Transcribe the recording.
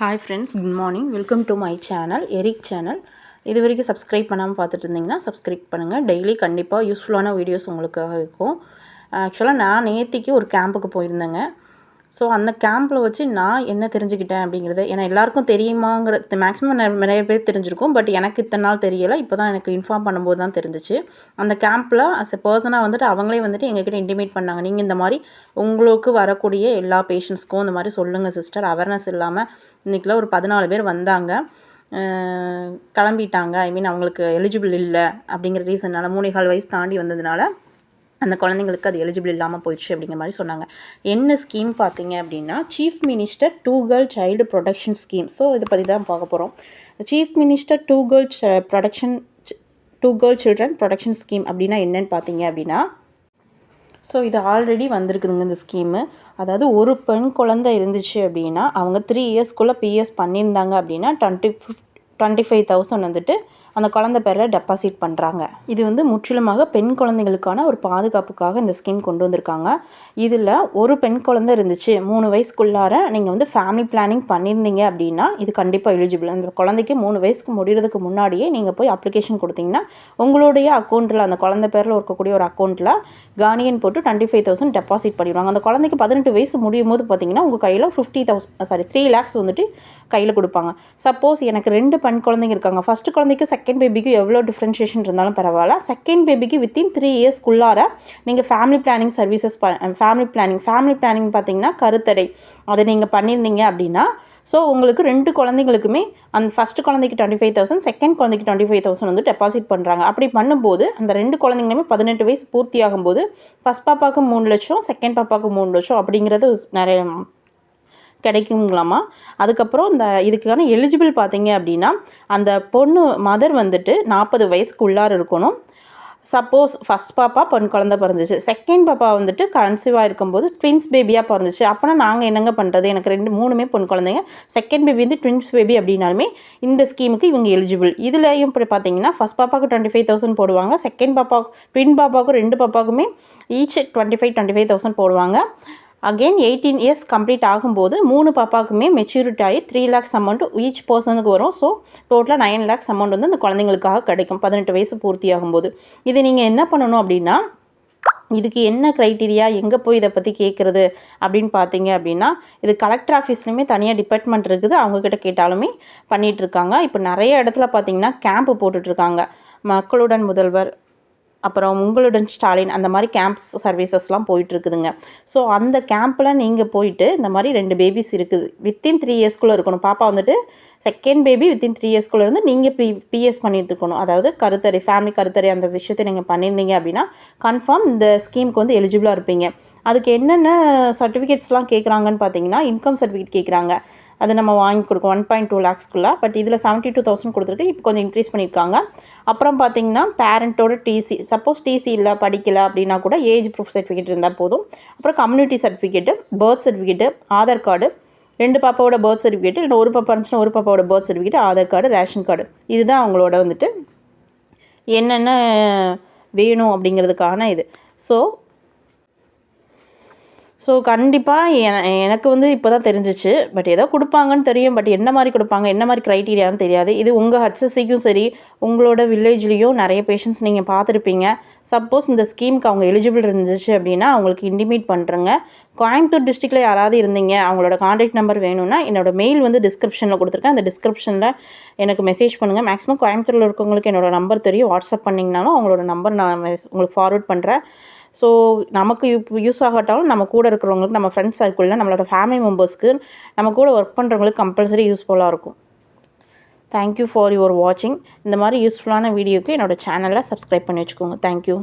Hi friends good morning welcome to my channel Eric channel இது வரைக்கும் subscribe பண்ணாமல் பார்த்துட்டு இருந்தீங்கன்னா சப்ஸ்கிரைப் பண்ணுங்கள் டெய்லி கண்டிப்பாக யூஸ்ஃபுல்லான வீடியோஸ் உங்களுக்காக இருக்கும் ஆக்சுவலாக நான் நேத்திக்கு ஒரு கேம்புக்கு போயிருந்தேங்க. ஸோ அந்த கேம்பில் வச்சு நான் என்ன தெரிஞ்சுக்கிட்டேன் அப்படிங்கிறது ஏன்னா எல்லாருக்கும் தெரியுமாங்கிற மேக்ஸிமம் நிறைய பேர் தெரிஞ்சிருக்கும் பட் எனக்கு இத்தனை நாள் தெரியலை. இப்போ தான் எனக்கு இன்ஃபார்ம் பண்ணும்போது தான் தெரிஞ்சிச்சு. அந்த கேம்பில் அஸ் எ பர்சனாக வந்துட்டு அவங்களே வந்துட்டு எங்ககிட்ட இன்டிமேட் பண்ணாங்க. நீங்கள் இந்த மாதிரி உங்களுக்கு வரக்கூடிய எல்லா பேஷண்ட்ஸ்க்கும் இந்த மாதிரி சொல்லுங்கள் சிஸ்டர் அவேர்னஸ் இல்லாமல் இன்றைக்கெலாம் ஒரு பதினாலு பேர் வந்தாங்க. கிளம்பிட்டாங்க. ஐ மீன் அவங்களுக்கு எலிஜிபிள் இல்லை அப்படிங்கிற ரீசன்னால் மூணே கால் வயசு தாண்டி வந்ததுனால அந்த குழந்தைங்களுக்கு அது எலிஜிபிள் இல்லாமல் போயிடுச்சு அப்படிங்கிற மாதிரி சொன்னாங்க. என்ன ஸ்கீம் பார்த்தீங்க அப்படின்னா chief minister to girl child protection scheme so இதை பற்றி தான் பார்க்க போகிறோம் chief minister to girl protection to girl children protection scheme அப்படின்னா என்னன்னு பார்த்தீங்க அப்படின்னா ஸோ இது ஆல்ரெடி வந்திருக்குதுங்க இந்த ஸ்கீமு அதாவது ஒரு பெண் குழந்தை இருந்துச்சு அப்படின்னா அவங்க த்ரீ இயர்ஸ்க்குள்ளே பிஎஸ் பண்ணியிருந்தாங்க அப்படின்னா twenty fifty twenty five thousand வந்துட்டு அந்த குழந்தை பேரில் டெபாசிட் பண்ணுறாங்க இது வந்து முற்றிலுமாக பெண் குழந்தைகளுக்கான ஒரு பாதுகாப்புக்காக இந்த ஸ்கீம் கொண்டு வந்திருக்காங்க. இதில் ஒரு பெண் குழந்தை இருந்துச்சு மூணு வயசுக்குள்ளார நீங்கள் வந்து ஃபேமிலி பிளானிங் பண்ணியிருந்தீங்க அப்படின்னா இது கண்டிப்பாக எலிஜிபிள் அந்த குழந்தைக்கு மூணு வயசுக்கு முடிகிறதுக்கு முன்னாடியே நீங்கள் போய் அப்ளிகேஷன் கொடுத்தீங்கன்னா உங்களுடைய அக்கௌண்ட்டில் அந்த குழந்தை பேரில் இருக்கக்கூடிய ஒரு அக்கௌண்ட்டில் கார்னியன் போட்டு டுவெண்ட்டி ஃபைவ் தௌசண்ட் டெபாசிட் பண்ணிடுவாங்க. அந்த குழந்தைக்கு பதினெட்டு வயசு முடியும் போது பார்த்தீங்கன்னா உங்கள் கையில் fifty thousand sorry three lakhs வந்துட்டு கையில் கொடுப்பாங்க. சப்போஸ் எனக்கு ரெண்டு பெண் குழந்தைங்க இருக்காங்க. ஃபஸ்ட்டு குழந்தைக்கு செகண்ட் பேபிக்கு எவ்வளோ டிஃப்ரென்ஷியேஷன் இருந்தாலும் பரவாயில்ல. செகண்ட் பேபிக்கு வித்தின் த்ரீ இயர்ஸ்க்குள்ளார நீங்கள் ஃபேமிலி பிளானிங் சர்வீசஸ் ப ஃபேமிலி பிளானிங் ஃபேமிலி பிளானிங் பார்த்தீங்கன்னா கருத்தடை. அதை நீங்கள் பண்ணியிருந்தீங்க அப்படின்னா ஸோ உங்களுக்கு ரெண்டு குழந்தைங்களுக்குமே அந்த ஃபஸ்ட்டு குழந்தைக்கு டுவெண்ட்டி ஃபைவ் தௌசண்ட் செகண்ட் குழந்தைக்கு டுவெண்ட்டி ஃபைவ் தௌசண்ட் வந்து டெபாசிட் பண்ணுறாங்க அப்படி பண்ணும்போது அந்த ரெண்டு குழந்தைங்களுமே பதினெட்டு வயசு பூர்த்தி ஆகும்போது ஃபஸ்ட் பாப்பாவுக்கு மூணு லட்சம் செகண்ட் பாப்பாவுக்கு மூணு லட்சம் அப்படிங்கிறது நிறைய கிடைக்குங்களாமா? அதுக்கப்புறம் இந்த இதுக்கான எலிஜிபிள் பார்த்தீங்க அப்படின்னா அந்த பொண்ணு மதர் வந்துட்டு நாற்பது வயசுக்கு உள்ளார இருக்கணும். சப்போஸ் ஃபஸ்ட் பாப்பா பெண் குழந்த பிறந்துச்சு. செகண்ட் பாப்பா வந்துட்டு கன்சீவாக இருக்கும்போது ட்வின்ஸ் பேபியாக பிறந்துச்சு. அப்போனா நாங்கள் என்னங்க பண்ணுறது எனக்கு ரெண்டு மூணுமே பொன் குழந்தைங்க. செகண்ட் பேபி வந்து ட்வின்ஸ் பேபி அப்படின்னாலுமே இந்த ஸ்கீமுக்கு இவங்க எலிஜிபிள் இதுலேயும் இப்படி பார்த்தீங்கன்னா ஃபஸ்ட் பாப்பாவுக்கு டுவெண்ட்டி ஃபைவ் தௌசண்ட் போடுவாங்க. செகண்ட் பாப்பாவுக்கு ட்வின் பாப்பாவுக்கும் ரெண்டு பாப்பாவுக்குமே each twenty five twenty five thousand போடுவாங்க. அகெயின் எயிட்டீன் இயர்ஸ் கம்ப்ளீட் ஆகும்போது மூணு பாப்பாவுக்குமே மெச்சூரிட்டி ஆகி த்ரீ லேக்ஸ் அமௌண்ட் ஈச் பர்சனுக்கு வரும். ஸோ டோட்டலாக நைன் லேக்ஸ் அமௌண்ட் வந்து அந்த குழந்தைங்களுக்காக கிடைக்கும். பதினெட்டு வயசு பூர்த்தி ஆகும்போது. இது நீங்கள் என்ன பண்ணணும் அப்படின்னா இதுக்கு என்ன க்ரைட்டீரியா எங்கே போய் இதை பற்றி கேட்குறது அப்படின்னு பார்த்தீங்க அப்படின்னா இது கலெக்டர் ஆஃபீஸ்லையுமே தனியாக டிபார்ட்மெண்ட் இருக்குது. அவங்கக்கிட்ட கேட்டாலுமே பண்ணிகிட்ருக்காங்க இப்போ நிறைய இடத்துல பார்த்தீங்கன்னா கேம்ப் போட்டுட்ருக்காங்க மக்களுடன் முதல்வர் அப்புறம் உங்களுடன் ஸ்டாலின் அந்த மாதிரி கேம்ப்ஸ் சர்வீசஸ்லாம் போயிட்டுருக்குதுங்க. ஸோ அந்த கேம்ப்பில் நீங்கள் போயிட்டு இந்த மாதிரி ரெண்டு பேபிஸ் இருக்குது. வித்தின் த்ரீ இயர்ஸ்க்குள்ளே இருக்கணும். பாப்பா வந்துட்டு செகண்ட் பேபி வித்தின் த்ரீ இயர்ஸ்க்குள்ளே இருந்து நீங்கள் பி பிஎஸ் பண்ணிட்டு இருக்கணும். அதாவது கருத்தறி ஃபேமிலி கருத்தறி அந்த விஷயத்தை நீங்கள் பண்ணியிருந்தீங்க அப்படின்னா கன்ஃபார்ம் இந்த ஸ்கீமுக்கு வந்து எலிஜிபிளாக இருப்பீங்க. அதுக்கு என்னென்ன சர்டிஃபிகேட்ஸ்லாம் கேட்குறாங்கன்னு பார்த்தீங்கன்னா இன்கம் சர்டிஃபிகேட் கேட்குறாங்க அது நம்ம வாங்கி கொடுக்கும் ஒன் பாயிண்ட் டூ லேக்ஸ்க்குள்ளே பட் இதில் செவன்ட்டி டூ தௌசண்ட் கொடுத்துருக்கு. இப்போ கொஞ்சம் இன்க்ரீஸ் பண்ணியிருக்காங்க. அப்புறம் பார்த்தீங்கன்னா பேரண்ட்டோட டிசி சப்போஸ் டிசி இல்லை படிக்கலை அப்படின்னா கூட ஏஜ் ப்ரூஃப் சர்டிஃபிகேட் இருந்தால் போதும். அப்புறம் community certificate birth certificate Aadhaar card ரெண்டு பாப்பாவோட பர்த் சர்டிஃபிகேட் இல்லை ஒரு பாப்பா இருந்துச்சுன்னா ஒரு பாப்பாவோட birth certificate Aadhaar card ration card இதுதான் அவங்களோட வந்துட்டு என்னென்ன வேணும் அப்படிங்கிறதுக்கான இது. ஸோ ஸோ கண்டிப்பாக என எனக்கு வந்து இப்போ தான் தெரிஞ்சிச்சு. பட் ஏதோ கொடுப்பாங்கன்னு தெரியும். பட் என்ன மாதிரி கொடுப்பாங்க? என்ன மாதிரி க்ரைட்டீரியான்னு தெரியாது. இது உங்கள் ஹச்எஸ்சிக்கும் சரி உங்களோட வில்லேஜ்லேயும் நிறைய பேஷண்ட்ஸ் நீங்கள் பார்த்துருப்பீங்க. சப்போஸ் இந்த ஸ்கீமுக்கு அவங்க எலிஜிபிள் இருந்துச்சு அப்படின்னா அவங்களுக்கு இன்டிமேட் பண்ணுறங்க கோயம்புத்தூர் டிஸ்ட்ரிக்டில் யாராவது இருந்தீங்க அவங்களோட காண்டாக்ட் நம்பர் வேணும்னா என்னோடய மெயில் வந்து டிஸ்கிரிப்ஷனில் கொடுத்துருக்கேன். அந்த டிஸ்கிரிப்ஷனில் எனக்கு மெசேஜ் பண்ணுங்கள் மேக்ஸிமம் கோயம்புத்தூரில் இருக்கவங்களுக்கு என்னோடய நம்பர் தெரியும். வாட்ஸ்அப் பண்ணிங்கனாலும் அவங்களோட நம்பர் நான் உங்களுக்கு ஃபார்வர்ட் பண்ணுறேன் ஸோ நமக்கு யூஸ் ஆகட்டாலும் நம்ம கூட இருக்கிறவங்களுக்கு நம்ம ஃப்ரெண்ட்ஸ் சர்க்கிளில் நம்மளோட ஃபேமிலி மெம்பர்ஸ்க்கு நம்ம கூட ஒர்க் பண்ணுறவங்களுக்கு கம்பல்சரி யூஸ்ஃபுல்லாக இருக்கும். தேங்க்யூ ஃபார் யுவர் வாட்சிங் இந்த மாதிரி யூஸ்ஃபுல்லான வீடியோக்கு என்னோடய சேனலை சப்ஸ்கிரைப் பண்ணி வச்சுக்கோங்க. தேங்க்யூ